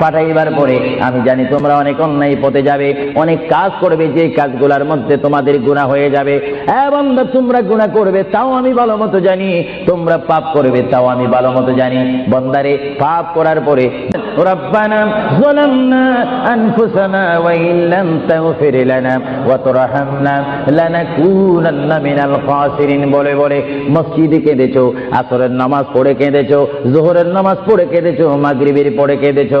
পাঠাইবার পরে আমি জানি তোমরা অনেক অন্যায় পথে যাবে অনেক কাজ করবে যে কাজগুলোর মধ্যে তোমাদের গুণা হয়ে যাবে হ্যাঁ বান্দা তোমরা গুণা করবে তাও আমি ভালো মতো জানি তোমরা পাপ করবে তাও আমি ভালো মতো জানি বন্দারে পাপ করার পরে ربنا ظلمنا أنفسنا وإن لم تغفر لنا وترحمنا لنكونن من الخاسرين বলে বলে মসজিদে কেঁদেছো আসরের নামাজ পড়ে কেঁদেছো জোহরের নামাজ পড়ে কেঁদেছো মাগরিবের পড়ে কেঁদেছো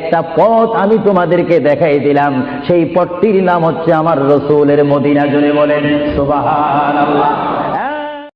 একটা পথ আমি তোমাদেরকে দেখাই দিলাম। সেই পথটির নাম হচ্ছে আমার রসুলের মদিনা জুড়ে বলেন। সুবহানাল্লাহ।